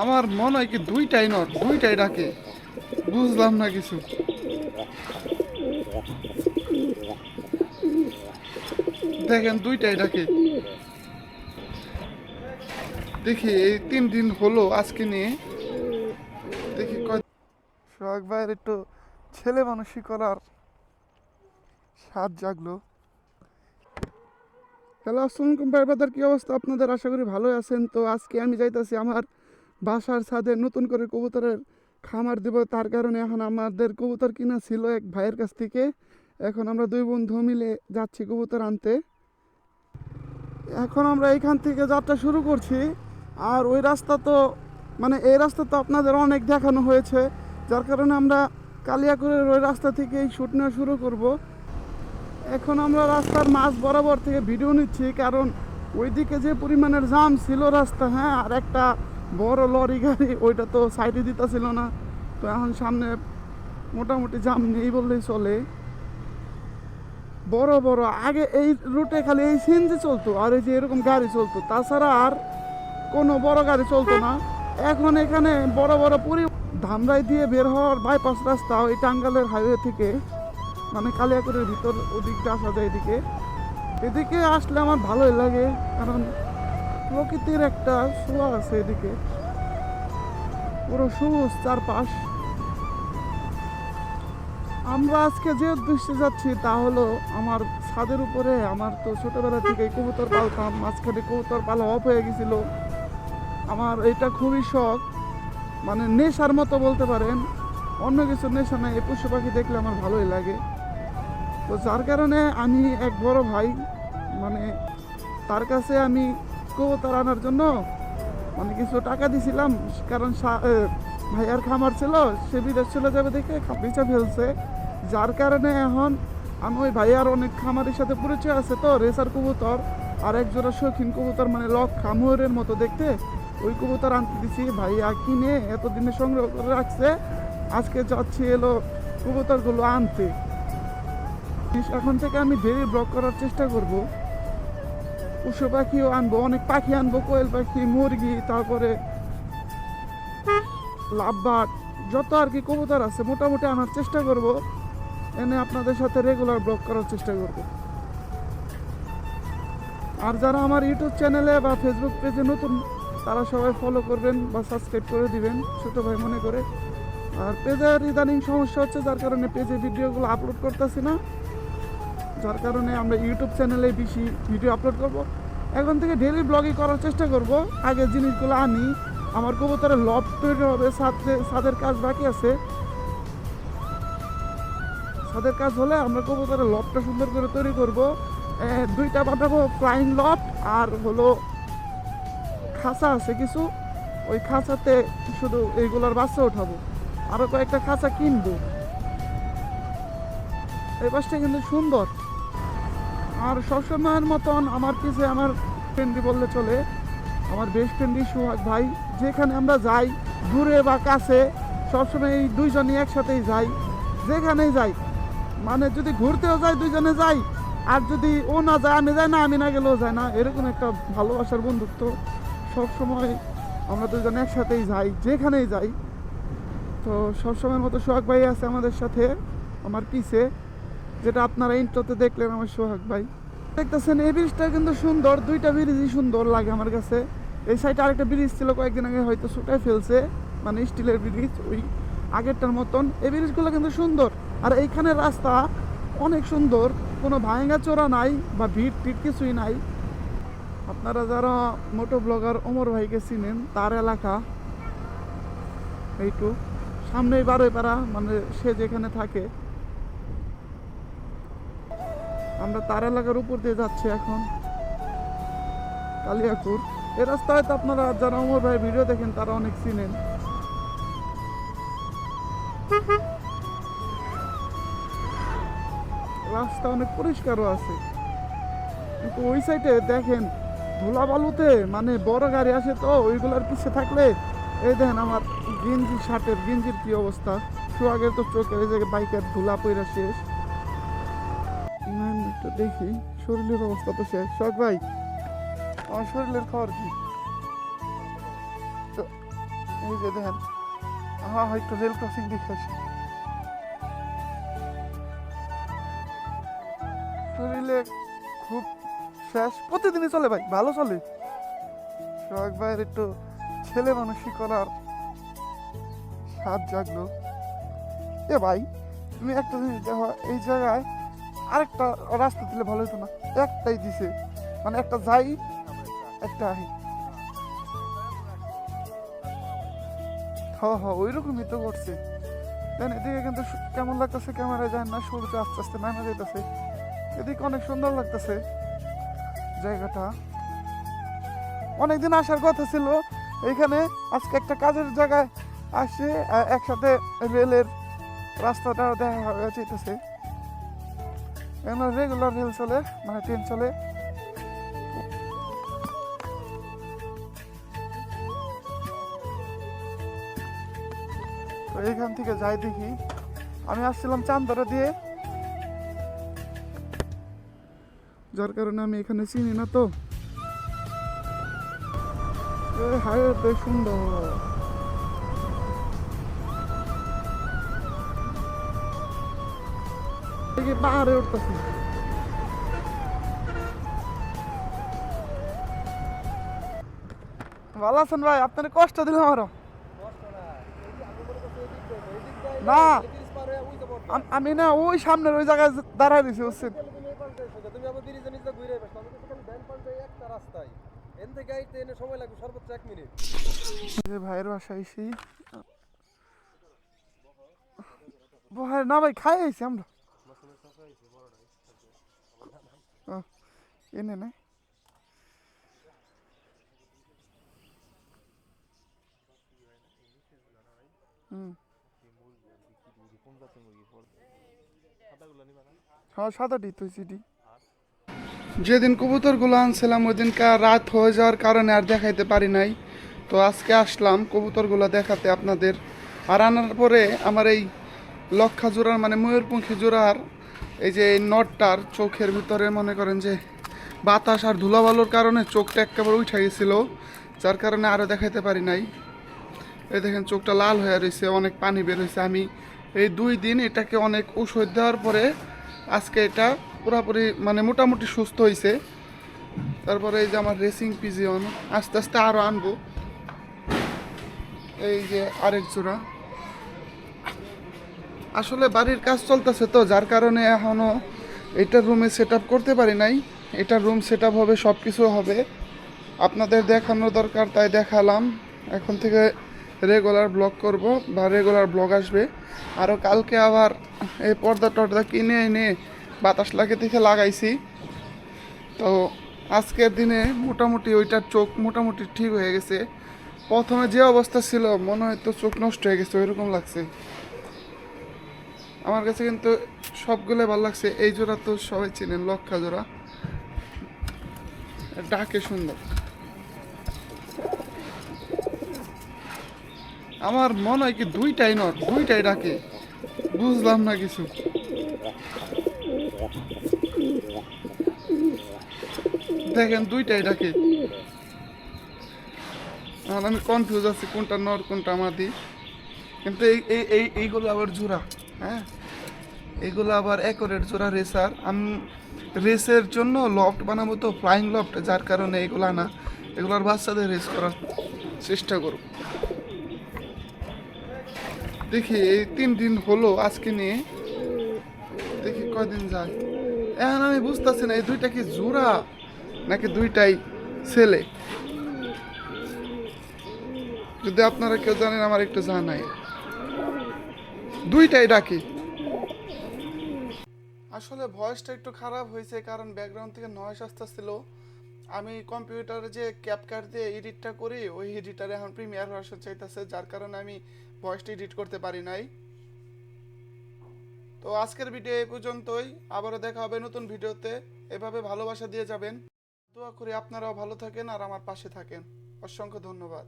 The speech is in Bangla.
আমার মনে হয় কি দুইটাই নর, দুইটাই ডাকে। বুঝলাম না কিছু। দেখেন, দুইটাই ডাকে। দেখি, এই তিন দিন হলো আজকে নিয়ে। দেখি সোহাগ ভাইয়ের একটু ছেলে মানুষই করার স্বাদ জাগলো। হ্যালো আসসালামাইকুম ভাই বাদার কি অবস্থা? আপনাদের আশা করি ভালোই আছেন। তো আজকে আমি যাইতাছি আমার বাসার ছাদে নতুন করে কবুতরের খামার দেব। তার কারণে এখন আমাদের কবুতর কিনা ছিল এক ভাইয়ের কাছ থেকে। এখন আমরা দুই বন্ধু মিলে যাচ্ছি কবুতর আনতে। এখন আমরা এইখান থেকে যাত্রা শুরু করছি। আর ওই রাস্তা তো মানে এই রাস্তা তো আপনাদের অনেক দেখানো হয়েছে। যার কারণে আমরা কালিয়াকুরের ওই রাস্তা থেকে এই শ্যুট নেওয়া শুরু করব। এখন আমরা রাস্তার মাঝ বরাবর থেকে ভিডিও নিচ্ছি। কারণ ওইদিকে যে পরিমাণের জাম ছিল রাস্তা হ্যাঁ আর একটা বড় লরি গাড়ি, ওইটা তো সাইডে দিতেছিল না। তো এখন সামনে মোটামুটি জাম নেই বললেই চলে। বড় বড়, আগে এই রুটে খালি এই সিএনজি চলতো, আর এই যে এরকম গাড়ি চলতো, তাছাড়া আর কোনো বড় গাড়ি চলতো না। এখন এখানে বড় বড় পুরি ধামরাই দিয়ে বের হওয়ার বাইপাস রাস্তা ওই টাঙ্গালের হাইওয়ে থেকে মানে কালিয়াকুরের ভিতর ওদিকটা আসা যায় এদিকে। এদিকে আসলে আমার ভালোই লাগে, কারণ প্রকৃতির একটা শোয়া আছে এদিকে। পুরো সবুজ চারপাশ। আমরা আজকে যে উদ্দেশ্যে যাচ্ছি তা হলো আমার ছাদের উপরে, আমার তো ছোটবেলা থেকে কবুতর পালতাম, মাঝখানে কবুতর পালা অফ হয়ে গেছিল। আমার এটা খুবই শখ মানে নেশার মতো বলতে পারেন। অন্য কিছু নেশা নাই, এই পশু পাখি দেখলে আমার ভালোই লাগে। তো যার কারণে আমি এক বড় ভাই মানে তার কাছে আমি কবুতর আনার জন্য মানে কিছু টাকা দিছিলাম, কারণ ভাইয়ার খামার ছিল, সে বিদেশ চলে যাবে দেখে বেচা ফেলছে। যার কারণে এখন আমি ওই ভাইয়ার অনেক খামারের সাথে পরিচয় আছে তো, রেসার কবুতর আর এক জোড়া শৌখিন কবুতর মানে লক খামুরের মতো দেখতে। ওই কবুতর আনতে দিছি, ভাইয়া কিনে এতদিনে সংগ্রহ করে রাখছে। আজকে যাচ্ছি এলো কবুতরগুলো আনতে। এখন থেকে আমি ডেলি ব্লক করার চেষ্টা করব। পশু পাখিও আনব, অনেক পাখি আনব, কোয়েল পাখি, মুরগি, তারপরে লাভবাট যত আর কি কবুতর আছে, মোটামুটি আনার চেষ্টা করব। এনে আপনাদের সাথে রেগুলার ব্লগ করার চেষ্টা করব। আর যারা আমার ইউটিউব চ্যানেলে বা ফেসবুক পেজে নতুন, তারা সবাই ফলো করবেন বা সাবস্ক্রাইব করে দিবেন, ছোটো ভাই মনে করে। আর পেজের ইদানিং সমস্যা হচ্ছে, যার কারণে পেজে ভিডিওগুলো আপলোড করতেছি না। যার কারণে আমরা ইউটিউব চ্যানেলে বেশি ভিডিও আপলোড করব। এখন থেকে ডেলি ব্লগই করার চেষ্টা করব। আগে জিনিসগুলো আনি। আমার কবুতরের লব তৈরি হবে। সাথে ছাদের কাজ বাকি আছে। ছাদের কাজ হলে আমরা কবুতরের লবটা সুন্দর করে তৈরি করব। দুইটা বানাবো ফ্লাইং লব আর হলো খাঁচা আছে কিছু। ওই খাঁচাতে শুধু এইগুলোর বাচ্চা উঠাবো। আরও কয়েকটা খাঁচা কিনবো। এই পাশটা কিন্তু সুন্দর। আর সবসময়ের মতন আমার পিছে আমার ফ্রেন্ডি বললে চলে। আমার বেস্ট ফ্রেন্ডই সোহাগ ভাই। যেখানে আমরা যাই, দূরে বা কাছে, সবসময় এই দুইজনই একসাথেই যাই। যেখানেই যাই মানে যদি ঘুরতেও যাই, দুইজনে যাই, আর যদি ও না যায়, আমি যাই না, আমি না গেলেও যায় না। এরকম একটা ভালোবাসার বন্ধুত্ব সবসময় আমরা দুজনে একসাথেই যাই, যেখানেই যাই। তো সবসময়ের মতো সোহাগ ভাই আছে আমাদের সাথে, আমার পিছে। যেটা আপনারা ইন্ট্রোতে দেখলেন আমার সোহাগ ভাই। দেখতেছেন, এই ব্রিজটা কিন্তু সুন্দর, দুইটা ব্রিজই সুন্দর লাগে আমার কাছে। এই সাইডে আরেকটা ব্রিজ ছিল, কয়েকদিন আগে হয়তো ছুটাই ফেলছে মানে স্টিলের ব্রিজ, ওই আগেরটার মতন। এই ব্রিজগুলো কিন্তু সুন্দর। আর এইখানে রাস্তা অনেক সুন্দর, কোনো ভাঙা চোরা নাই বা ভিড় টিট কিছুই নাই। আপনারা যারা মোটো ব্লগার ওমর ভাইকে চিনেন, তার এলাকা এইটু সামনেই বারোই পাড়া মানে সে যেখানে থাকে আমরা তার এলাকার উপর দিয়ে যাচ্ছি এখন। কালিয়াকুর। এই রাস্তা হয়তো আপনারা যারা অমর ভাই ভিডিও দেখেন, তারা অনেক চিনেন। রাস্তা অনেক পরিষ্কারও আছে। কিন্তু ওই সাইডে দেখেন ধুলা বালুতে মানে বড় গাড়ি আসে তো, ওইগুলোর পিছে থাকলে, এই দেখেন আমার গেঞ্জি, শার্টের গেঞ্জির কি অবস্থা। সোয়াগের তো চোখের এই জায়গায় বাইকের ধুলা পইরা শেষ। দেখি, শরীরের অবস্থা তো শেষ। শখ ভাই, আমার শরীরের খবর কি? তো, এই যে দেখেন হ্যাঁ হয়তো রেল ক্রসিং দেখে আসি। শরীরে খুব শেষ। প্রতিদিনই চলে ভাই, ভালো চলে। সোহাগ ভাইয়ের একটু ছেলে মানুষই করার স্বাদ জাগলো। এ ভাই, তুমি একটা জিনিস দেখো, এই জায়গায় আরেকটা রাস্তা দিলে ভালো হতো না। একটাই দিছে। মানে একটা যাই, একটা আহি। হ্যাঁ হ্যাঁ ওই রকমই তো করছে দেন এদিকে কিন্তু কেমন লাগতেছে ক্যামেরা যায় না, সূর্য আস্তে আস্তে নামে যেতেছে এদিকে অনেক সুন্দর লাগতেছে জায়গাটা। অনেকদিন আসার কথা ছিল। এইখানে আজকে একটা কাজের জায়গায় আসে একসাথে রেলের রাস্তাটা দেখা যেতেছে এখানে রেগুলার রেল চলে মানে ট্রেন চলে। তো এখান থেকে যাই দেখি। আমি আসছিলাম চান্দরা দিয়ে। যার কারণে আমি এখানে চিনি না তো। হায় সুন্দর। দেখি পাহাড়ে উঠতেছি। ভালো আছেন ভাই? আপনার কষ্ট দিলাম আরও। না, আম- না ওই সামনের ওই জায়গায় দাঁড়ায় দিছি, বুঝছেন? তুমি আবার ব্রিজে নিচে ঘুরে আসবে আমি তো এনে নে। হ্যাঁ যেদিন কবুতরগুলো আনছিলাম ওই দিনকার রাত হয়ে যাওয়ার কারণে আর দেখাইতে পারি নাই। তো আজকে আসলাম কবুতরগুলো দেখাতে আপনাদের। আর আনার পরে আমার এই লক্ষা জোড়ার মানে ময়ূরপঙ্খী জোড়ার এই যে এই নটটার চোখের ভিতরে মনে করেন যে বাতাস আর ধুলাবালুর কারণে চোখটা একেবারে উঠে গেছিল, যার কারণে আরও দেখাইতে পারি নাই। এই দেখেন চোখটা লাল হয়ে রয়েছে অনেক পানি বের হয়েছে আমি এই দুই দিন এটাকে অনেক ঔষধ দেওয়ার পরে আজকে এটা পুরোপুরি মানে মোটামুটি সুস্থ হয়েছে তারপরে এই যে আমার রেসিং পিজিয়ন, আস্তে আস্তে আরও আনব। এই যে আরেক জোড়া। আসলে বাড়ির কাজ চলতেছে তো, যার কারণে এখনও এটা রুমে সেট করতে পারি নাই। এটা রুম সেট হবে সব কিছু হবে। আপনাদের দেখানো দরকার, তাই দেখালাম। এখন থেকে রেগুলার ব্লগ করব বা রেগুলার ব্লগ আসবে। আরও কালকে আবার এই পর্দা টর্দা কিনে এনে বাতাস লাগে থেকে লাগাইছি। তো আজকের দিনে মোটামুটি ওইটার চোখ মোটামুটি ঠিক হয়ে গেছে। প্রথমে যে অবস্থা ছিল, মনে হয় তো চোখ নষ্ট হয়ে গেছে, ওইরকম লাগছে। আমার কাছে কিন্তু সবগুলো ভালো লাগছে। এই জোড়া তো সবাই চিনেন, লক্ষা জোড়া। ডাকে সুন্দর। আমার মনে হয় কি দুইটাই নট, দুইটাই ডাকে। বুঝলাম না কিছু। দেখেন দুইটাই ডাকে। আমি কনফিউজ আছি কোনটা নর কোনটা মাদি। কিন্তু এই এই এইগুলো আবার জোড়া। হ্যাঁ? এগুলো আবার একরের জোড়া রেসার আমি, রেসের জন্য লফট বানাবো তো ফ্লাইং লফট যার কারণে এগুলো আনা এগুলোর বাচ্চাদের রেস করার চেষ্টা করব। দেখি, এই তিন দিন হলো আজকে নিয়ে। দেখি কয়দিন যায়। এখন আমি বুঝতেছি না, এই দুইটা কি জোড়া, নাকি দুইটাই ছেলে? যদি আপনারা কেউ জানেন, আমার একটু জানাই। দুইটাই ডাকি। আসলে ভয়েসটা একটু খারাপ হয়েছে, কারণ ব্যাকগ্রাউন্ড থেকে নয়েস আসতেছিল। আমি কম্পিউটারে যে ক্যাপকাট দিয়ে এডিটটা করি, ওই এডিটারে এখন প্রিমিয়ার ভার্সন চাইতেছে, যার কারণে আমি ভয়েসটা এডিট করতে পারি নাই। তো আজকের ভিডিও এই পর্যন্তই। আবারও দেখা হবে নতুন ভিডিওতে এভাবে ভালোবাসা দিয়ে যাবেন। দোয়া করি আপনারাও ভালো থাকেন আর আমার পাশে থাকেন। অসংখ্য ধন্যবাদ।